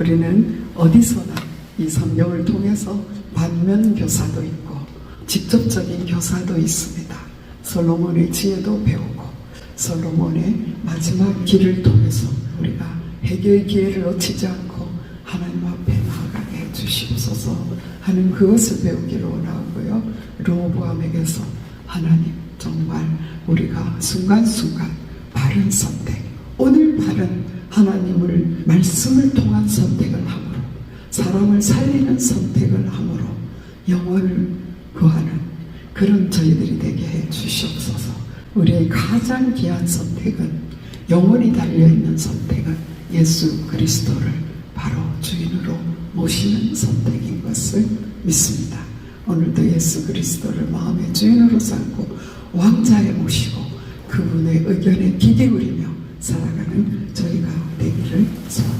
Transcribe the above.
우리는 어디서나 이 성경을 통해서 반면 교사도 있고 직접적인 교사도 있습니다. 솔로몬의 지혜도 배우고 솔로몬의 마지막 길을 통해서 우리가 해결 기회를 놓치지 않고 하나님 앞에 나아가게 해주시옵소서 하는 그것을 배우기를 원하고요. 로보암에게서 하나님 정말 우리가 순간순간 바른 선택 오늘 바른 하나님을 말씀을 통한 함으로 사람을 살리는 선택을 함으로 영혼을 구하는 그런 저희들이 되게 해 주시옵소서. 우리의 가장 귀한 선택은 영혼이 달려있는 선택은 예수 그리스도를 바로 주인으로 모시는 선택인 것을 믿습니다. 오늘도 예수 그리스도를 마음의 주인으로 삼고 왕자에 모시고 그분의 의견에 귀 기울이며 살아가는 저희가 되기를 소원합니다.